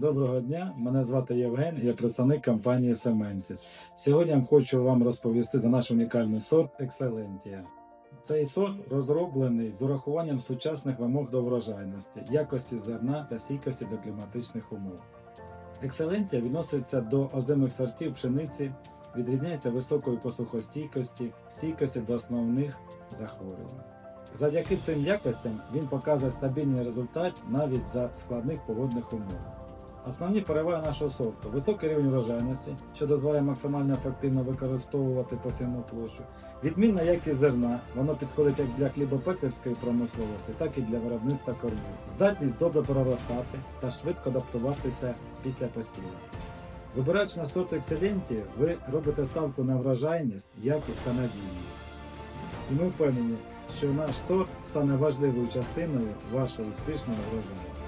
Доброго дня, мене звати Євген, я представник компанії Sementis. Сьогодні я хочу вам розповісти за наш унікальний сорт Excellentia. Цей сорт розроблений з урахуванням сучасних вимог до врожайності, якості зерна та стійкості до кліматичних умов. Excellentia відноситься до озимих сортів пшениці, відрізняється високою посухостійкості, стійкості до основних захворювань. Завдяки цим якостям він показує стабільний результат навіть за складних погодних умов. Основні переваги нашого сорту високий рівень врожайності, що дозволяє максимально ефективно використовувати посівну площу, відмінна якість зерна, воно підходить як для хлібопекарської промисловості, так і для виробництва кормів, здатність добре проростати та швидко адаптуватися після посіву. Вибираючи на сорт Excellentia, ви робите ставку на врожайність, якість та надійність. І ми впевнені, що наш сорт стане важливою частиною вашого успішного врожаю.